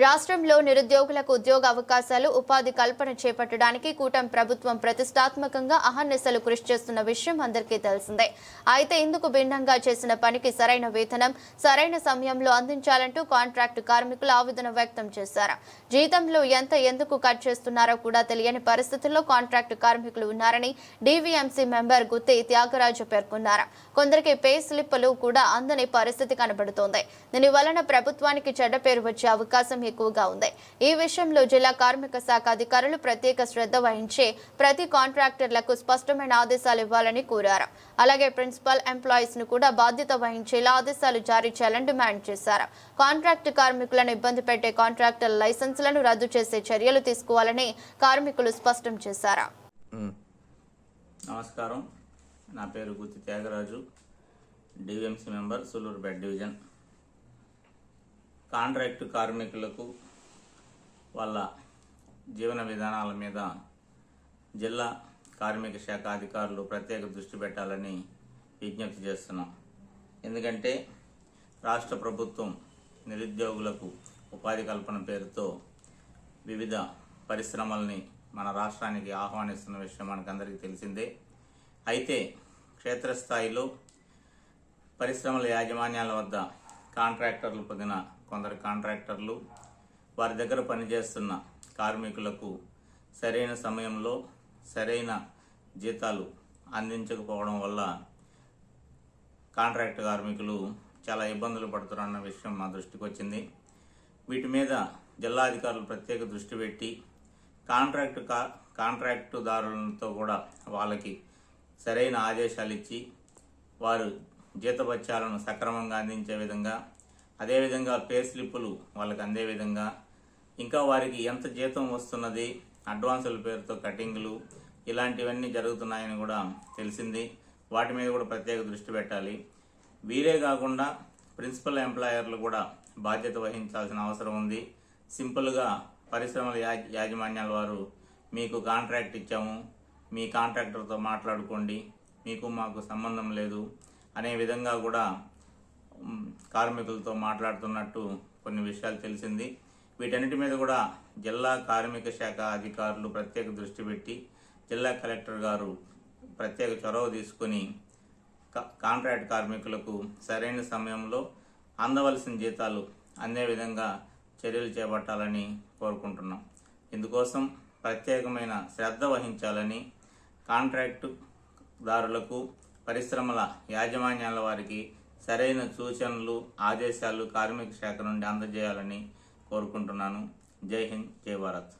రాష్ట్రంలో నిరుద్యోగులకు ఉద్యోగ అవకాశాలు ఉపాధి కల్పన చేపట్టడానికి కూటమి ప్రభుత్వం ప్రతిష్టాత్మకంగా అహర్నిశలు కృషి చేస్తున్న విషయం అందరికీ తెలిసిందే. అయితే ఇందుకు భిన్నంగా చేసిన పనికి సరైన వేతనం సరైన సమయంలో అందించాలంటూ కాంట్రాక్టు కార్మికులు ఆవేదన వ్యక్తం చేశారు. జీతంలో ఎంత ఎందుకు కట్ చేస్తున్నారో కూడా తెలియని పరిస్థితుల్లో కాంట్రాక్టు కార్మికులు ఉన్నారని డీవీఎంసీ మెంబర్ గుత్తి త్యాగరాజు పేర్కొన్నారు. కొందరికి పే స్లిప్లు కూడా అందని పరిస్థితి కనబడుతోంది. దీని వలన ప్రభుత్వానికి చెడ్డ పేరు వచ్చే అవకాశం ఎక్కువగా ఉంది. ఈ విషయంలో జిల్లా కార్మిక శాఖ అధికారులు ప్రత్యేక శ్రద్ధ వహించి ప్రతి కాంట్రాక్టర్లకు స్పష్టమైన ఆదేశాలు ఇవ్వాలని కోరారు. అలాగే ప్రిన్సిపల్ ఎంప్లాయీస్ను కూడా బాధ్యత వహించేలా ఆదేశాలు జారీ చేయాలని డిమాండ్ చేశారు. కాంట్రాక్ట్ కార్మికులను ఇబ్బంది పెట్టే కాంట్రాక్టర్ లైసెన్సులను రద్దు చేసే చర్యలు తీసుకోవాలని కార్మికులు స్పష్టం చేశారు. నమస్కారం. నా పేరు Gutti Thyagaraju. DVMC member Sullurpeta division. Contract కార్మికులకు వాళ్ళ జీవన విధానాల మీద జిల్లా కార్మిక శాఖ అధికారులు ప్రత్యేక దృష్టి పెట్టాలని విజ్ఞప్తి చేస్తున్నాం. ఎందుకంటే రాష్ట్ర ప్రభుత్వం నిరుద్యోగులకు ఉపాధి కల్పన పేరుతో వివిధ పరిశ్రమల్ని మన రాష్ట్రానికి ఆహ్వానిస్తున్న విషయం మనకందరికీ తెలిసిందే. అయితే క్షేత్రస్థాయిలో పరిశ్రమల యాజమాన్యాల వద్ద కాంట్రాక్టర్లు పొందిన కొందరు కాంట్రాక్టర్లు వారి దగ్గర పనిచేస్తున్న కార్మికులకు సరైన సమయంలో సరైన జీతాలు అందించకపోవడం వల్ల కాంట్రాక్ట్ కార్మికులు చాలా ఇబ్బందులు పడుతున్నారన్న విషయం మా దృష్టికి వచ్చింది. వీటి మీద జిల్లా అధికారులు ప్రత్యేక దృష్టి పెట్టి కాంట్రాక్ట్ కా కాంట్రాక్టుదారులతో కూడా వాళ్ళకి సరైన ఆదేశాలు ఇచ్చి వారు జీతభత్యాలను సక్రమంగా అందించే విధంగా అదేవిధంగా పే స్లిప్పులు వాళ్ళకి అందే విధంగా. ఇంకా వారికి ఎంత జీతం వస్తున్నది అడ్వాన్సుల పేరుతో కటింగ్లు ఇలాంటివన్నీ జరుగుతున్నాయని కూడా తెలిసింది. వాటి మీద కూడా ప్రత్యేక దృష్టి పెట్టాలి. వీరే కాకుండా ప్రిన్సిపల్ ఎంప్లాయర్లు కూడా బాధ్యత వహించాల్సిన అవసరం ఉంది. సింపుల్గా పరిశ్రమల యాజమాన్యాల వారు మీకు కాంట్రాక్ట్ ఇచ్చాము మీ కాంట్రాక్టర్తో మాట్లాడుకోండి మీకు మాకు సంబంధం లేదు అనే విధంగా కూడా కార్మికులతో మాట్లాడుతున్నట్టు కొన్ని విషయాలు తెలిసింది. వీటన్నిటి మీద కూడా జిల్లా కార్మిక శాఖ అధికారులు ప్రత్యేక దృష్టి పెట్టి జిల్లా కలెక్టర్ గారు ప్రత్యేక చొరవ తీసుకొని కాంట్రాక్ట్ కార్మికులకు సరైన సమయంలో అందవలసిన జీతాలు అందే విధంగా చర్యలు చేపట్టాలని కోరుకుంటున్నాం. ఇందుకోసం ప్రత్యేకమైన శ్రద్ధ వహించాలని కాంట్రాక్టు దారులకు పరిశ్రమల యాజమాన్యాల వారికి సరైన సూచనలు ఆదేశాలు కార్మిక శాఖ నుండి అందజేయాలని కోరుకుంటున్నాను. జై హింద్ జై భారత్.